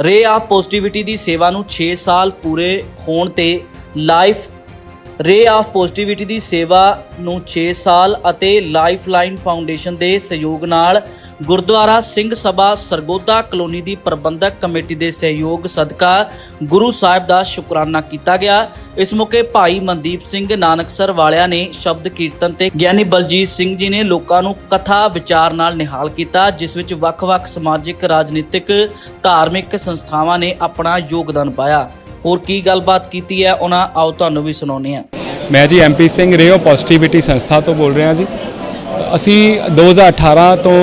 ਰੇ of positivity ਦੀ ਸੇਵਾ ਨੂੰ 6 ਸਾਲ ਪੂਰੇ ਹੋਣ ਤੇ ਲਾਈਫ ਰੇ ਆਫ ਪੋਜ਼ਿਟਿਵਿਟੀ ਦੀ ਸੇਵਾ ਨੂੰ 6 ਸਾਲ ਅਤੇ ਲਾਈਫਲਾਈਨ ਫਾਊਂਡੇਸ਼ਨ ਦੇ ਸਹਿਯੋਗ ਨਾਲ ਗੁਰਦੁਆਰਾ ਸਿੰਘ ਸਭਾ ਸਰਗੋਦਾ ਕਲੋਨੀ ਦੀ ਪ੍ਰਬੰਧਕ ਕਮੇਟੀ ਦੇ ਸਹਿਯੋਗ ਸਦਕਾ ਗੁਰੂ ਸਾਹਿਬ ਦਾ ਸ਼ੁਕਰਾਨਾ ਕੀਤਾ ਗਿਆ। ਇਸ ਮੌਕੇ ਭਾਈ ਮਨਦੀਪ ਸਿੰਘ ਨਾਨਕਸਰ ਵਾਲਿਆਂ ਨੇ ਸ਼ਬਦ ਕੀਰਤਨ ਤੇ ਗਿਆਨੀ ਬਲਜੀਤ ਸਿੰਘ ਜੀ ਨੇ ਲੋਕਾਂ ਨੂੰ ਕਥਾ ਵਿਚਾਰ ਨਾਲ ਨਿਹਾਲ ਕੀਤਾ, ਜਿਸ ਵਿੱਚ ਵੱਖ-ਵੱਖ ਸਮਾਜਿਕ, ਰਾਜਨੀਤਿਕ, ਧਾਰਮਿਕ ਸੰਸਥਾਵਾਂ ਨੇ ਆਪਣਾ ਯੋਗਦਾਨ ਪਾਇਆ। ਹੋਰ ਕੀ ਗੱਲਬਾਤ ਕੀਤੀ ਹੈ ਉਹਨਾਂ ਆਓ ਤੁਹਾਨੂੰ ਵੀ ਸੁਣਾਉਂਦੇ ਹਾਂ। ਮੈਂ ਜੀ ਐਮਪੀ ਸਿੰਘ ਰੇਓ ਪੋਜ਼ਿਟਿਵਿਟੀ ਸੰਸਥਾ ਤੋਂ ਬੋਲ ਰਿਹਾ ਜੀ। ਅਸੀਂ 2018 ਤੋਂ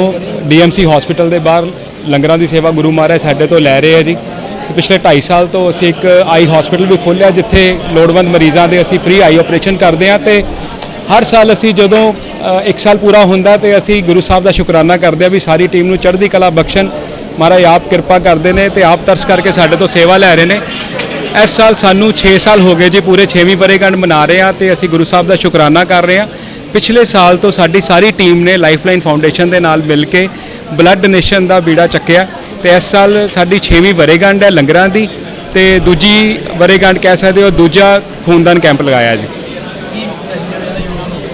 ਡੀਐਮਸੀ ਹਸਪੀਟਲ ਦੇ ਬਾਹਰ ਲੰਗਰਾਂ ਦੀ ਸੇਵਾ ਗੁਰੂ ਮਹਾਰਾਜ ਸਾਡੇ ਤੋਂ ਲੈ ਰਹੇ ਹੈ ਜੀ। ਤੇ ਪਿਛਲੇ 2.5 ਸਾਲ ਤੋਂ ਅਸੀਂ ਇੱਕ ਆਈ ਹਸਪੀਟਲ ਵੀ ਖੋਲ੍ਹਿਆ ਜਿੱਥੇ ਲੋੜਵੰਦ ਮਰੀਜ਼ਾਂ ਦੇ ਅਸੀਂ ਫ੍ਰੀ ਆਈ ਆਪਰੇਸ਼ਨ ਕਰਦੇ ਹਾਂ ਤੇ ਹਰ ਸਾਲ ਅਸੀਂ ਜਦੋਂ ਅ, ਇੱਕ ਸਾਲ ਪੂਰਾ ਹੁੰਦਾ ਤੇ ਅਸੀਂ ਗੁਰੂ ਸਾਹਿਬ ਦਾ ਸ਼ੁਕਰਾਨਾ ਕਰਦੇ ਹਾਂ ਵੀ ਸਾਰੀ ਟੀਮ ਨੂੰ ਚੜ੍ਹਦੀ ਕਲਾ ਬਖਸ਼ਣ। ਮਹਾਰਾਜ ਆਪ ਕਿਰਪਾ ਕਰਦੇ ਨੇ ਤੇ ਆਪ ਤਰਸ ਕਰਕੇ ਸਾਡੇ ਤੋਂ ਸੇਵਾ ਲੈ ਰਹੇ ਨੇ। ਇਸ ਸਾਲ ਸਾਨੂੰ 6 ਸਾਲ ਹੋ ਗਏ ਜੀ, ਪੂਰੇ 6ਵੀਂ ਵਰੇਗੰਢ ਮਨਾ ਰਹੇ ਹਾਂ ਤੇ ਅਸੀਂ ਗੁਰੂ ਸਾਹਿਬ ਦਾ ਸ਼ੁਕਰਾਨਾ ਕਰ ਰਹੇ ਹਾਂ। ਪਿਛਲੇ ਸਾਲ ਤੋਂ ਸਾਡੀ ਸਾਰੀ ਟੀਮ ਨੇ ਲਾਈਫਲਾਈਨ ਫਾਊਂਡੇਸ਼ਨ ਦੇ ਨਾਲ ਮਿਲ ਕੇ ਬਲੱਡ ਡੋਨੇਸ਼ਨ ਦਾ ਬੀੜਾ ਚੱਕਿਆ ਤੇ ਇਸ ਸਾਲ ਸਾਡੀ 6ਵੀਂ ਵਰ੍ਹੇਗੰਢ ਹੈ ਲੰਗਰਾਂ ਦੀ ਤੇ ਦੂਜੀ ਵਰੇਗੰਢ ਕਹਿ ਸਕਦੇ ਹੋ, ਦੂਜਾ ਖੂਨਦਾਨ ਕੈਂਪ ਲਗਾਇਆ ਜੀ।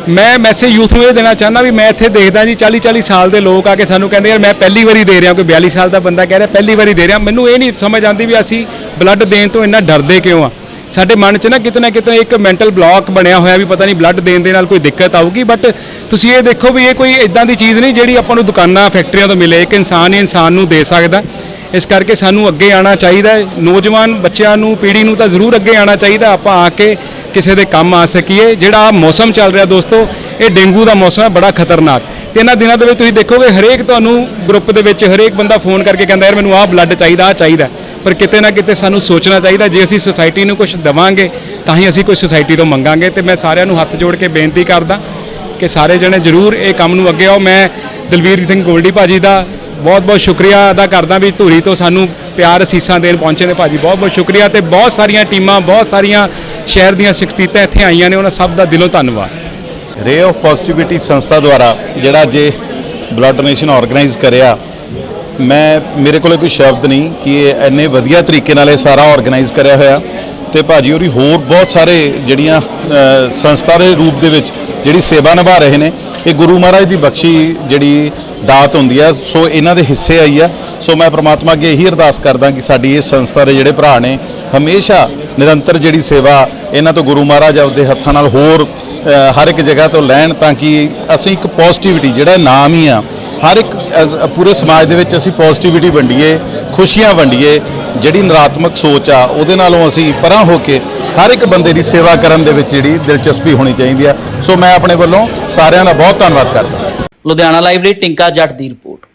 ਮੈਂ ਮੈਸੇਜ ਯੂਥ ਨੂੰ ਇਹ ਦੇਣਾ ਚਾਹੁੰਦਾ ਵੀ ਮੈਂ ਇੱਥੇ ਦੇਖਦਾ ਜੀ 40 40 ਸਾਲ ਦੇ ਲੋਕ ਆ ਕੇ ਸਾਨੂੰ ਕਹਿੰਦੇ ਯਾਰ ਮੈਂ ਪਹਿਲੀ ਵਾਰੀ ਦੇ ਰਿਹਾ, ਕੋਈ 42 ਸਾਲ ਦਾ ਬੰਦਾ ਕਹਿ ਰਿਹਾ, ਪਹਿਲੀ ਵਾਰੀ ਦੇ ਰਿਹਾ। ਮੈਨੂੰ ਇਹ ਨਹੀਂ ਸਮਝ ਆਉਂਦੀ ਵੀ ਅਸੀਂ ਬਲੱਡ ਦੇਣ ਤੋਂ ਇੰਨਾ ਡਰਦੇ ਕਿਉਂ ਆ? ਸਾਡੇ ਮਨ 'ਚ ਨਾ ਕਿਤੇ ਨਾ ਕਿਤੇ ਇੱਕ ਮੈਂਟਲ ਬਲੌਕ ਬਣਿਆ ਹੋਇਆ ਵੀ ਪਤਾ ਨਹੀਂ ਬਲੱਡ ਦੇਣ ਦੇ ਨਾਲ ਕੋਈ ਦਿੱਕਤ ਆਊਗੀ ਬਟ ਤੁਸੀਂ ਇਹ ਦੇਖੋ ਵੀ ਇਹ ਕੋਈ ਇਦਾਂ ਦੀ ਚੀਜ਼ ਨਹੀਂ ਜਿਹੜੀ ਆਪਾਂ ਨੂੰ ਦੁਕਾਨਾਂ ਫੈਕਟਰੀਆਂ ਤੋਂ ਮਿਲੇ, ਇੱਕ ਇਨਸਾਨ ਹੀ ਇਨਸਾਨ ਨੂੰ ਦੇ ਸਕਦਾ। ਇਸ ਕਰਕੇ ਸਾਨੂੰ ਅੱਗੇ ਆਉਣਾ ਚਾਹੀਦਾ ਹੈ। ਨੌਜਵਾਨ ਬੱਚਿਆਂ ਨੂੰ, ਪੀੜ੍ਹੀ ਨੂੰ ਤਾਂ ਜ਼ਰੂਰ ਅੱਗੇ ਆਉਣਾ ਚਾਹੀਦਾ। ਆਪਾਂ ਆ ਕੇ ਕਿਸੇ ਦੇ ਕੰਮ ਆ ਸਕੀਏ। ਜਿਹੜਾ ਆਹ ਮੌਸਮ ਚੱਲ ਰਿਹਾ ਦੋਸਤੋ, ਇਹ ਡੇਂਗੂ ਦਾ ਮੌਸਮ ਹੈ, ਬੜਾ ਖਤਰਨਾਕ। ਤੇ ਇਹਨਾਂ ਦਿਨਾਂ ਦੇ ਵਿੱਚ ਤੁਸੀਂ ਦੇਖੋਗੇ, ਹਰੇਕ ਤੁਹਾਨੂੰ ਗਰੁੱਪ ਦੇ ਵਿੱਚ ਹਰੇਕ ਬੰਦਾ ਫੋਨ ਕਰਕੇ ਕਹਿੰਦਾ, ਯਾਰ, ਮੈਨੂੰ ਆਹ ਬਲੱਡ ਚਾਹੀਦਾ, ਆਹ ਚਾਹੀਦਾ ਪਰ ਕਿਤੇ ਨਾ ਕਿਤੇ ਸਾਨੂੰ ਸੋਚਣਾ ਚਾਹੀਦਾ, ਜੇ ਅਸੀਂ ਸੁਸਾਇਟੀ ਨੂੰ ਕੁਝ ਦੇਵਾਂਗੇ, ਤਾਂ ਹੀ ਅਸੀਂ ਕੁਝ ਸੁਸਾਇਟੀ ਤੋਂ ਮੰਗਾਂਗੇ। ਤੇ ਮੈਂ ਸਾਰਿਆਂ ਨੂੰ ਹੱਥ ਜੋੜ ਕੇ ਬੇਨਤੀ ਕਰਦਾ ਕਿ ਸਾਰੇ ਜਣੇ ਜ਼ਰੂਰ ਇਹ ਕੰਮ ਨੂੰ ਅੱਗੇ ਆਓ। ਮੈਂ ਦਲਵੀਰ ਸਿੰਘ ਗੋਲਡੀ ਭਾਜੀ ਦਾ ਬਹੁਤ ਬਹੁਤ ਸ਼ੁਕਰੀਆ ਅਦਾ ਕਰਦਾ ਵੀ ਧੂਰੀ ਤੋਂ ਸਾਨੂੰ ਪਿਆਰ ਅਸੀਸਾਂ ਦੇਣ ਪਹੁੰਚੇ ਨੇ ਭਾਜੀ। ਬਹੁਤ ਬਹੁਤ ਸ਼ੁਕਰੀਆ ਤੇ ਬਹੁਤ ਸਾਰੀਆਂ ਟੀਮਾਂ, ਬਹੁਤ ਸਾਰੀਆਂ ਸ਼ਹਿਰ ਦੀਆਂ ਸ਼ਖਸੀਅਤਾਂ ਇੱਥੇ ਆਈਆਂ ਨੇ। ਉਹਨਾਂ ਸਭ ਦਾ ਦਿਲੋਂ ਧੰਨਵਾਦ। ਰੇ ਆਫ ਪੋਜ਼ਿਟਿਵਿਟੀ ਸੰਸਥਾ ਦੁਆਰਾ ਜਿਹੜਾ ਜੇ ਬਲੱਡ ਡੋਨੇਸ਼ਨ ਆਰਗੇਨਾਈਜ਼ ਕਰਿਆ, ਮੈਂ, ਮੇਰੇ ਕੋਲੇ ਕੋਈ ਸ਼ਬਦ ਨਹੀਂ ਕਿ ਇਹ ਇੰਨੇ ਵਧੀਆ ਤਰੀਕੇ ਨਾਲ ਇਹ ਸਾਰਾ ਆਰਗੇਨਾਈਜ਼ ਕਰਿਆ ਹੋਇਆ। ਤੇ ਭਾਜੀ ਹੋਰੀ ਹੋਰ ਬਹੁਤ ਸਾਰੇ ਜਿਹੜੀਆਂ ਸੰਸਥਾ ਦੇ ਰੂਪ ਦੇ ਵਿੱਚ ਜਿਹੜੀ ਸੇਵਾ ਨਿਭਾ ਰਹੇ ਨੇ ਇਹ ਗੁਰੂ ਮਹਾਰਾਜ ਦੀ ਬਖਸ਼ੀ ਜਿਹੜੀ ਦਾਤ ਹੁੰਦੀ ਆ, ਸੋ ਇਹਨਾਂ ਦੇ ਹਿੱਸੇ ਆਈ ਆ। ਸੋ ਮੈਂ ਪ੍ਰਮਾਤਮਾ ਅੱਗੇ ਇਹੀ ਅਰਦਾਸ ਕਰਦਾ ਕਿ ਸਾਡੀ ਇਸ ਸੰਸਥਾ ਦੇ ਜਿਹੜੇ ਭਰਾ ਨੇ, ਹਮੇਸ਼ਾ ਨਿਰੰਤਰ ਜਿਹੜੀ ਸੇਵਾ ਇਹਨਾਂ ਤੋਂ ਗੁਰੂ ਮਹਾਰਾਜ ਆਪਦੇ ਹੱਥਾਂ ਨਾਲ ਹੋਰ ਹਰ ਇੱਕ ਜਗ੍ਹਾ ਤੋਂ ਲੈਣ ਤਾਂ ਕਿ ਅਸੀਂ ਇੱਕ ਪੋਜ਼ਿਟਿਵਿਟੀ ਜਿਹੜਾ ਨਾਮ ਹੀ ਆ, ਹਰ ਇੱਕ ਪੂਰੇ ਸਮਾਜ ਦੇ ਵਿੱਚ ਅਸੀਂ ਪੋਜ਼ਿਟਿਵਿਟੀ ਵੰਡੀਏ, ਖੁਸ਼ੀਆਂ ਵੰਡੀਏ, ਜਿਹੜੀ ਨਰਾਤਮਕ ਸੋਚ ਆ, ਉਹਦੇ ਨਾਲੋਂ ਅਸੀਂ ਪਰਾਂ ਹੋ ਕੇ ਹਰ ਇੱਕ ਬੰਦੇ ਦੀ ਸੇਵਾ ਕਰਨ ਦੇ ਵਿੱਚ ਜਿਹੜੀ ਦਿਲਚਸਪੀ ਹੋਣੀ ਚਾਹੀਦੀ ਆ। ਸੋ ਮੈਂ ਆਪਣੇ ਵੱਲੋਂ ਸਾਰਿਆਂ ਦਾ ਬਹੁਤ ਧੰਨਵਾਦ ਕਰਦਾ। ਲੁਧਿਆਣਾ ਲਾਈਵ ਲਈ ਟਿੰਕਾ ਜੱਟ ਦੀ ਰਿਪੋਰਟ।